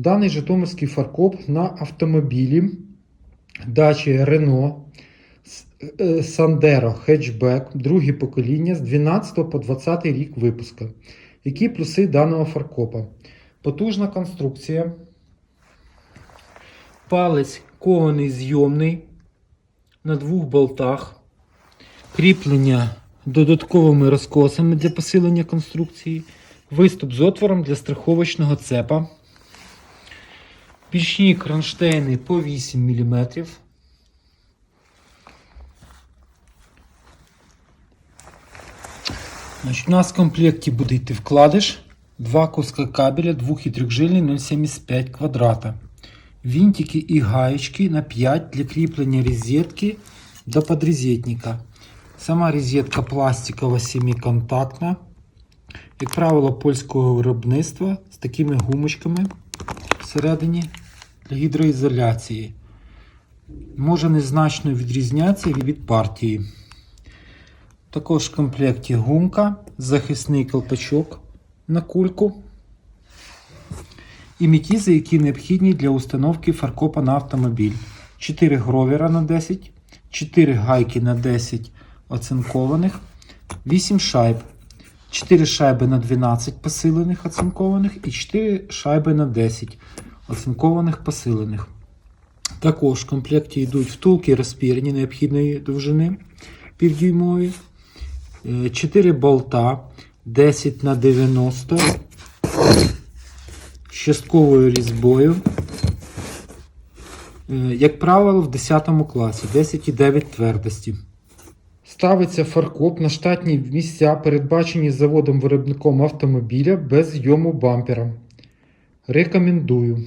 Даний Житомирський фаркоп на автомобілі дачі Renault е, Sandero хетчбек, друге покоління з 12 по 20 рік випуску. Які плюси даного фаркопа? Потужна конструкція. Палець кований зйомний на двох болтах. Кріплення додатковими розкосами для посилення конструкції. Виступ з отвором для страховочного цепа. Пічні кронштейни по 8 мм. Значить, у нас в комплекті буде йти вкладиш, два куска кабеля 2 і 3 0,75 квадрата. Винтики і гаєчки на 5 для кріплення розетки до подрозетника. Сама розетка пластикова семиконтактна. Як правило, польського виробництва з такими гумочками всередині гідроізоляції. Може незначно відрізнятися від партії. Також в комплекті гумка, захисний колпачок на кульку і мітізи, які необхідні для установки фаркопа на автомобіль. 4 гровера на 10, 4 гайки на 10 оцинкованих, 8 шайб, 4 шайби на 12 посилених оцинкованих і 4 шайби на 10 оцинкованих посилених. Також в комплекті йдуть втулки розпірні необхідної довжини півдюймові. 4 болта 10 на 90 з частковою різьбою. Е, Як правило, в 10 класі 10,9 твердості. Ставиться фаркоп на штатні місця, передбачені заводом-виробником автомобіля без зйому бампера. Рекомендую.